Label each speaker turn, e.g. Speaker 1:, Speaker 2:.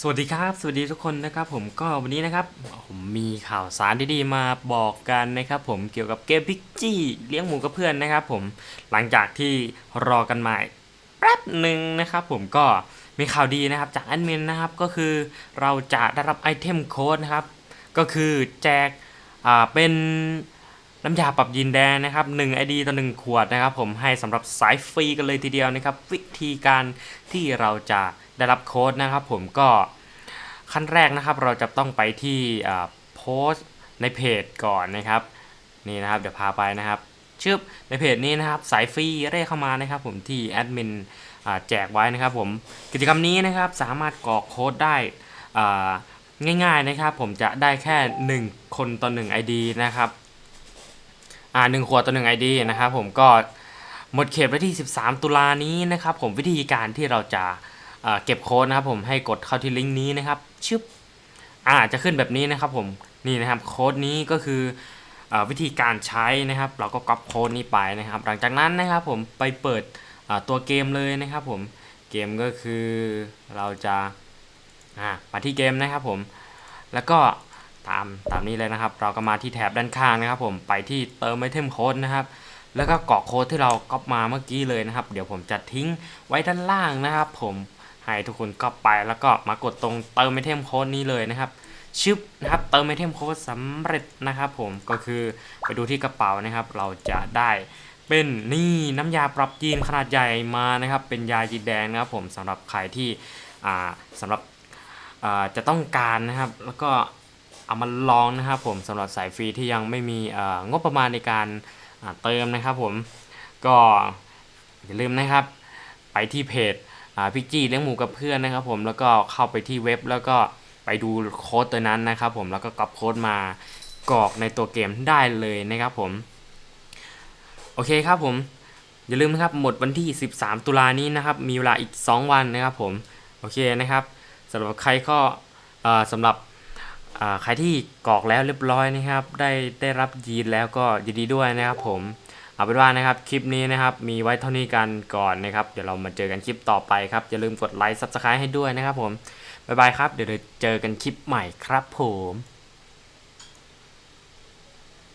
Speaker 1: สวัสดีครับ สวัสดีทุกคนนะครับผมก็วันนี้นะครับผมมีข่าวสารดีๆมาบอกกันนะครับผมเกี่ยวกับเกมพิกจี้เลี้ยงหมูกับเพื่อนนะครับผมหลังจากที่รอกันมาแป๊บหนึ่งนะครับผมก็มีข่าวดีนะครับจากแอดมินนะครับก็คือเราจะได้รับไอเทมโค้ดนะครับก็คือแจกอ่าเป็นน้ำยาปรับยีนแดงนะครับ1 ID ต่อ1ขวดนะครับผมให้สำหรับสายฟรีกันเลยทีเดียวนะครับวิธีการที่เราจะ ได้รับโค้ดนะครับผมก็ขั้นแรกนะครับเราจะต้องไปที่โพสต์ในเพจก่อนนะครับนี่นะครับเดี๋ยวพาไปนะครับชื่อในเพจนี้นะครับสายฟรีเรียกเข้ามานะครับ ผมที่แอดมินแจกไว้นะครับผมกิจกรรมนี้นะครับสามารถกรอกโค้ดได้ง่ายๆนะครับ ผมจะได้แค่ 1 คนต่อ1 ID นะครับอ่าหนึ่งขวดต่อ1 ID นะครับผมก็หมดเขตวันที่ 13 ตุลานี้นะครับ ผมวิธีการที่เราจะ เก็บโค้ดนะครับผมให้กดเข้าที่ลิงก์นี้นะครับชึบอ่าจะขึ้นแบบนี้นะครับผมนี่นะครับโค้ดนี้ก็คืออวิธีการใช้นะครับ เราก็ก๊อปโค้ดนี้ไปนะครับ หลังจากนั้นนะครับผมไปเปิดตัวเกมเลยนะครับผมเกมก็คือเราจะอ่ามาที่เกมนะครับผมแล้วก็ตามตามนี้เลยนะครับ เราก็มาที่แถบด้านข้างนะครับ ผมไปที่เติมไอเทมโค้ดนะครับ แล้วก็กรอกโค้ดที่เราก๊อปมาเมื่อกี้เลยนะครับ เดี๋ยวผมจะทิ้งไว้ด้านล่างนะครับ ผม ให้ทุกคนก็ไปแล้วก็มากดตรงเติมไอเทมโค้ดนี้เลยนะครับชึบนะครับเติมไอเทมโค้ดสำเร็จนะครับผมก็คือไปดูที่กระเป๋านะครับ เราจะได้เป็นนี่น้ำยาปรับยีนขนาดใหญ่มานะครับ เป็นยายีแดงนะครับผมสำหรับใครที่อ่าสำหรับอ่าจะต้องการนะครับ แล้วก็เอามาลองนะครับผมสำหรับสายฟรีที่ยังไม่มีงบประมาณในการเติมนะครับผมก็อย่าลืมนะครับไปที่เพจ พิกจี้เลี้ยงหมูกับเพื่อนนะครับผมแล้วก็เข้าไปที่เว็บแล้วก็ไปดูโค้ดตัวนั้นนะครับผมแล้วก็ก๊อปโค้ดมากรอกในตัวเกมได้เลยนะครับผม โอเคครับผม อย่าลืมนะครับหมดวันที่ 13 ตุลานี้นะครับมีเวลาอีก 2 วันนะครับผม โอเคนะครับสำหรับใครก็อ่าสำหรับใครที่กรอกแล้วเรียบร้อยนะครับ ได้ได้รับยีนแล้วก็ยินดีด้วยนะครับผม เอาเป็นว่านะครับคลิปนี้นะครับมีไว้เท่านี้กันก่อนนะครับเดี๋ยวเรามาเจอกันคลิปต่อไปครับอย่าลืมกดไลค์ซับสไครต์ให้ด้วยนะครับผมบ๊ายบายครับเดี๋ยวเราเจอกันคลิปใหม่ครับผม